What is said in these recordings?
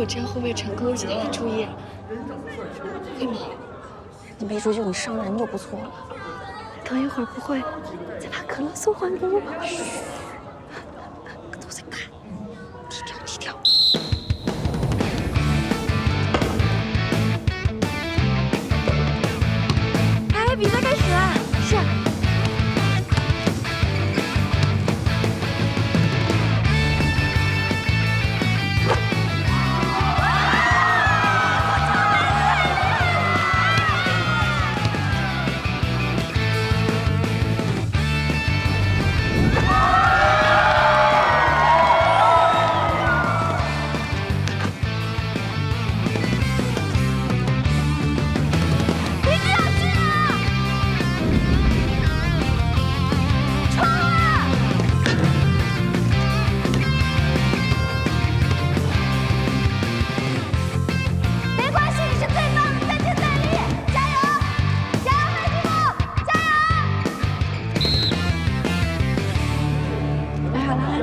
不会成功引起他的注意啊？会吗？你没追就你伤人就不错了。等一会儿不会再把可乐送还给我？都在看，低调低调。哎，比赛开始了！是。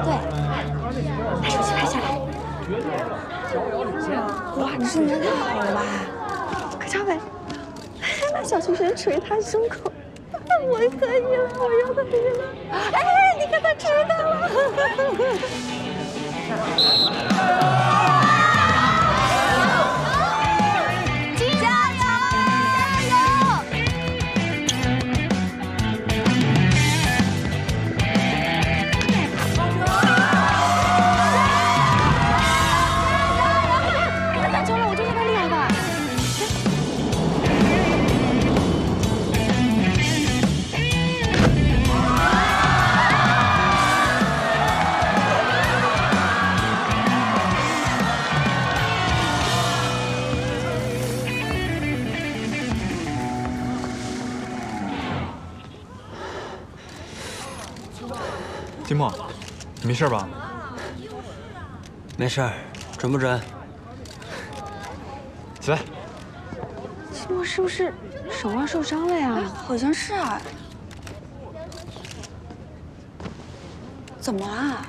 摆好啦啦队，把手机拍下来。哇，你这人太好了吧？可超伟，那小拳拳捶他胸口，我可以了，我又可以了！哎，你看他知道了。金墨，你没事吧？没事，准不准？起来，金墨是不是手腕受伤了呀？好像是啊。怎么了？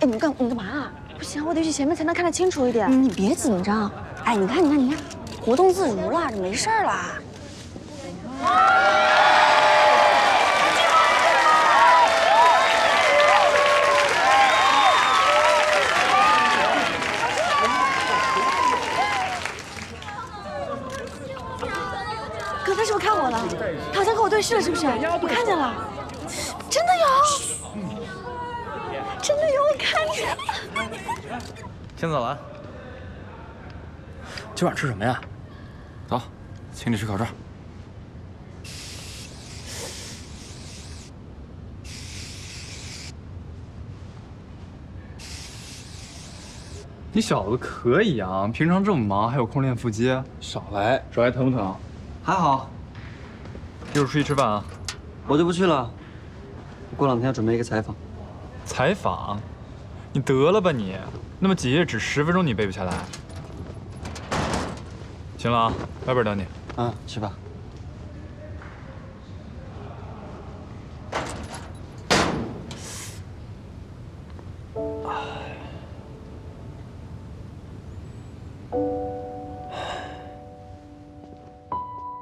哎，你干你干嘛啊？不行，我得去前面才能看得清楚一点。你别紧张。哎，你看你看你看，活动自如了，这没事儿啦。哥，他是不是看我了？他好像跟我对视了，是不是？我看见了，真的有，真的有，我看见了。先走了啊。今晚吃什么呀？走，请你吃烤串。你小子可以啊，平常这么忙，还有空练腹肌？少来，手还疼不疼？还好，一会儿出去吃饭啊。我就不去了。过两天要准备一个采访。采访？你得了吧你！那么几页纸十分钟你背不下来？行了啊，外边等你。嗯，去吧。